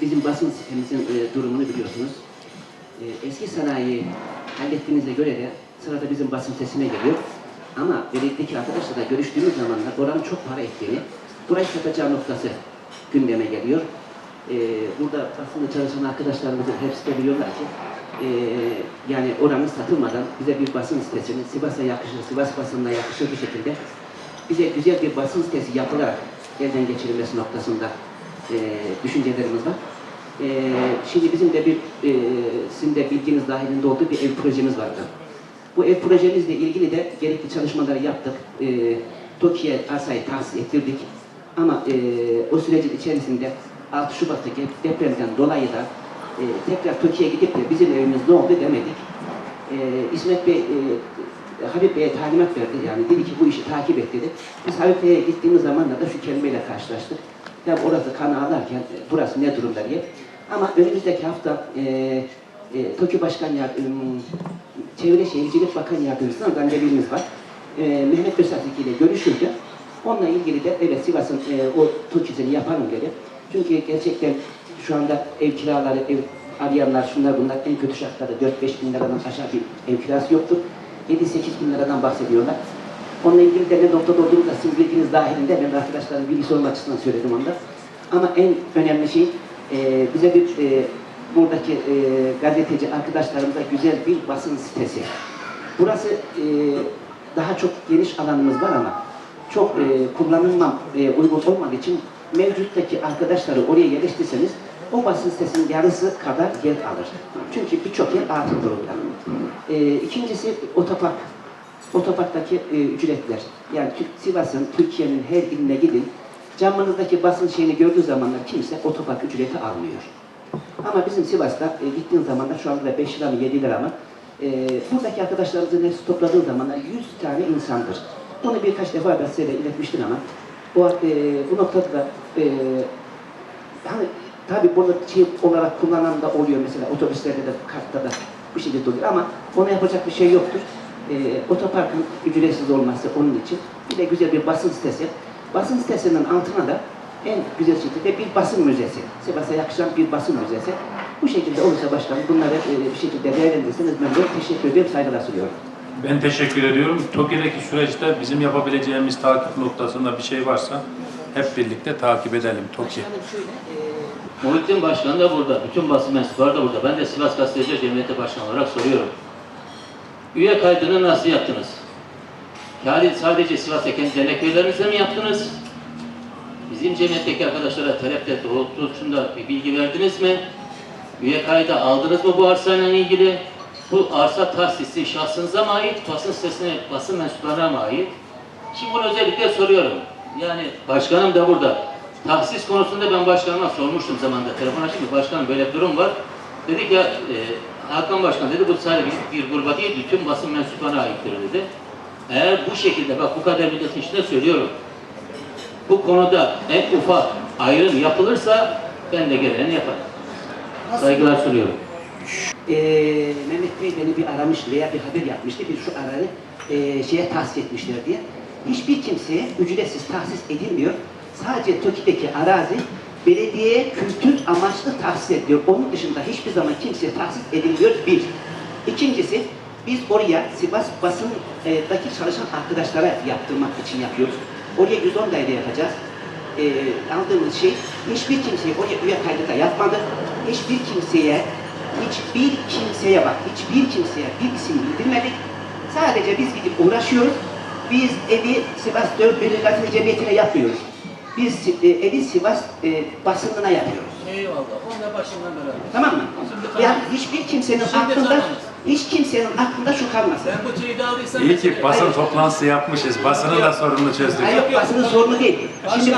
bizim basın sitemizin e, durumunu biliyorsunuz. E, eski sanayi hallettiğinize göre de sırada bizim basın sitesine geliyor. Ama belediyetteki arkadaşlarla görüştüğümüz zamanlar oranın çok para ettiğini, burayı satacağı noktası gündeme geliyor. E, burada basında çalışan arkadaşlarımızın hepsi de biliyorlar ki e, yani oranın satılmadan bize bir basın sitesini Sivas'a yakışır, Sivas basınına yakışır bir şekilde bize güzel bir basın sitesi yapılarak elden geçirilmesi noktasında e, düşüncelerimiz var. E, şimdi bizim de bir, e, sizin de bilginiz dahilinde olduğu bir ev projemiz vardı. Bu ev projemizle ilgili de gerekli çalışmaları yaptık. E, TOKİ'ye arsayı tahsis ettirdik. Ama e, o sürecin içerisinde 6 Şubat'taki depremden dolayı da e, tekrar TOKİ'ye gidip de bizim evimiz ne oldu demedik. E, İsmet Bey, e, Habib Bey'e talimat verdi. Yani dedi ki bu işi takip et dedi. Biz Habib Bey'e gittiğimiz zaman da şu kelimeyle karşılaştık. Ya orası kan ağlarken burası ne durumda diye. Ama önümüzdeki hafta e, e, TOKİ Başkan Yardımcısı, Çevre Şehircilik Bakan Yardımcısından randevumuz var. E, Mehmet Besatlık ile görüşüldü. Onunla ilgili de evet Sivas'ın e, o TOKİ'sini yapalım dedi. Çünkü gerçekten şu anda ev kiraları, ev arayanlar, şunlar bunlar en kötü şartlarda 4-5 bin liradan aşağı bir ev kirası yoktur. 7-8 bin liradan bahsediyorlar. Onunla ilgili de ne noktada olduğunu da sizin bilginiz dahilinde ben arkadaşların bilgisi olmak açısından söyledim onda. Ama en önemli şey e, bize bir e, buradaki e, gazeteci arkadaşlarımıza güzel bir basın sitesi. Burası e, daha çok geniş alanımız var ama çok e, kullanılmam e, uygun olmadığı için mevcuttaki arkadaşları oraya yerleştirseniz o basın sitesinin yarısı kadar yer alır. Çünkü birçok yer atıl durumda. E, ikincisi otopark. Otoparktaki e, ücretler. Yani Sivas'ın, Türkiye'nin her iline gidin. Camınızdaki basın şeyini gördüğü zamanlar kimse otopark ücreti almıyor. Ama bizim Sivas'ta e, gittiğin zaman da şu anda 5 lira mı 7 lira mı? E, buradaki arkadaşlarımızın hepsi topladığın zaman da 100 tane insandır. Bunu birkaç defa ben size de iletmiştim ama o, e, bu noktada da e, yani tabii bunu şey olarak kullanan da oluyor mesela otobüslerde de kartta da bu şekilde oluyor ama ona yapacak bir şey yoktur. E, otoparkın ücretsiz olması onun için bir de güzel bir basın sitesi. Basın sitesinin altına da en güzel şekilde bir basın müzesi. Sivas'a yakışan bir basın müzesi. Bu şekilde olursa başkanım bunları e, bir şekilde değerlendirirseniz ben de teşekkür ediyorum, saygılar sunuyorum. Ben teşekkür ediyorum. TOKİ'deki süreçte bizim yapabileceğimiz takip noktasında bir şey varsa hep birlikte takip edelim TOKİ. Başkanım şöyle, e, Muhittin Başkan da burada, bütün basın mensupları da burada. Ben de Sivas Gazeteciler Cemiyeti Başkanı olarak soruyorum. Üye kaydını nasıl yaptınız? Yani sadece Sivas'ta kendi dernek üyelerinizle mi yaptınız? Bizim cemiyetteki arkadaşlara talepte doğrultusunda bir bilgi verdiniz mi? Üye kaydı aldınız mı bu arsayla ilgili? Bu arsa tahsisi şahsınıza mı ait, basın sitesine, basın mensuplarına mı ait? Şimdi bunu özellikle soruyorum. Yani başkanım da burada. Tahsis konusunda ben başkanıma sormuştum zamanda. Telefon açtım ki başkanım böyle bir durum var. Dedik ya e, Hakan Başkan dedi bu sadece bir, bir gruba değil bütün basın mensuplarına aittir dedi. Eğer bu şekilde bak bu kadar milletin içinde söylüyorum. Bu konuda en ufak ayrım yapılırsa ben de gereğini yaparım. Saygılar sunuyorum. Ee, Mehmet Bey beni bir aramış veya bir haber yapmıştı. Bir şu ararı e, şeye tahsis etmişler diye. Hiçbir kimseye ücretsiz tahsis edilmiyor. Sadece TOKİ'deki arazi belediyeye kültür amaçlı tahsis ediliyor. Onun dışında hiçbir zaman kimseye tahsis edilmiyor. Bir. İkincisi biz oraya Sivas basındaki çalışan arkadaşlara yaptırmak için yapıyoruz. Oraya 110 daire yapacağız. Ee, aldığımız şey hiçbir kimseye oraya üye kaydı da yapmadık. Hiçbir kimseye hiçbir kimseye bak, hiçbir kimseye bir isim bildirmedik. Sadece biz gidip uğraşıyoruz. Biz evi Sivas 4 Bölge Gazete Cemiyeti'ne yapmıyoruz. Biz e, evi Sivas e, basınına yapıyoruz. Eyvallah. Onunla başından beraber. Tamam mı? Şimdi Yani hiçbir kimsenin Şimdi aklında, tamam. Kimsenin aklında şu kalmasın. İyi ki basın toplantısı yapmışız. Basını da sorunu çözdük. Hayır, basının sorunu değil. Şimdi